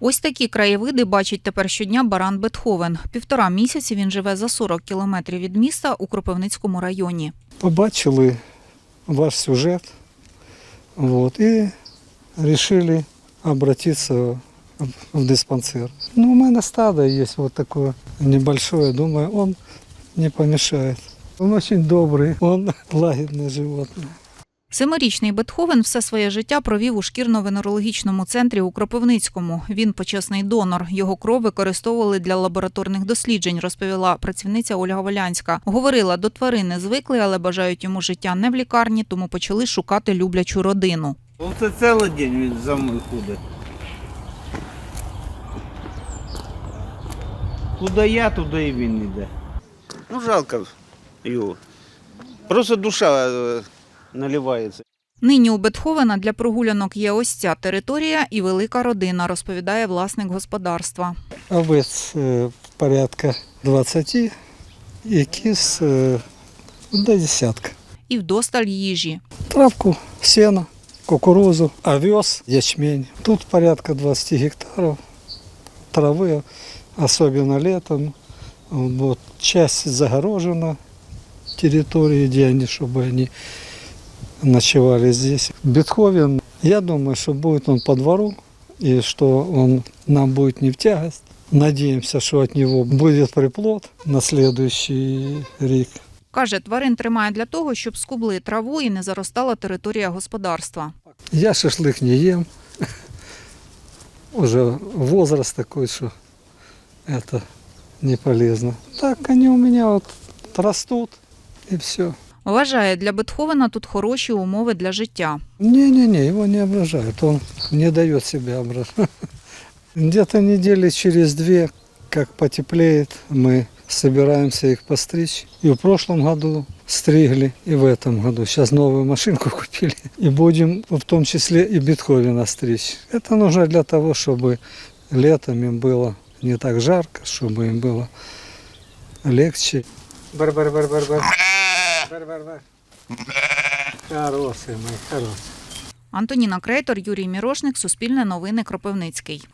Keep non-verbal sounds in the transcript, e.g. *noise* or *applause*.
Ось такі краєвиди бачить тепер щодня баран Бетховен. Півтора місяці він живе за 40 кілометрів від міста у Кропивницькому районі. побачили ваш сюжет вот, и решили обратиться в диспансер. Ну, у меня стадо есть вот такое небольшое, думаю, он не помешает. Он очень добрый, он лагідне животное. Семирічний Бетховен все своє життя провів у шкірно-венерологічному центрі у Кропивницькому. Він почесний донор. Його кров використовували для лабораторних досліджень, розповіла працівниця Ольга Волянська. Говорила, до тварини звикли, але бажають йому життя не в лікарні, тому почали шукати люблячу родину. Оце цілий день він за мною ходить. Куди я, туди і він йде. Ну, жалко його. Просто душа е, наливається. Нині у Бетховена для прогулянок є ось ця територія і велика родина, розповідає власник господарства. Овець е, порядка 20 і кіз е, до десятка. І вдосталь їжі. Травку, сено, кукурузу, овес, ячмень. Тут порядка 20 гектаров травы, особенно летом. Вот, часть загорожена территории, где они, чтобы они ночевали здесь. Бетховен, я думаю, что будет он по двору, и что он нам будет не в тягость. Надеемся, что от него будет приплод на следующий рік. Каже, тварин тримає для того, щоб скубли траву і не заростала територія господарства. Я шашлык не ем. Уже возраст такой, что это не полезно. Так они у меня вот растут и все. Вважає, для Бетховена тут хороші умови для життя. Не-не-не, его не ображают. Он не дает себя ображать. *laughs* Где-то недели через две, как потеплеет, мы собираемся их постричь. И в прошлом году стригли, и в этом году. Сейчас новую машинку купили. *laughs* И будем в том числе и Бетховена стричь. Это нужно для того, чтобы летом им было не так жарко, чтобы им было легче. Бар-бар-бар-бар-бар. Хороший мой, хороший. Антоніна Крейтор, Юрій Мірошник, Суспільне новини, Кропивницький.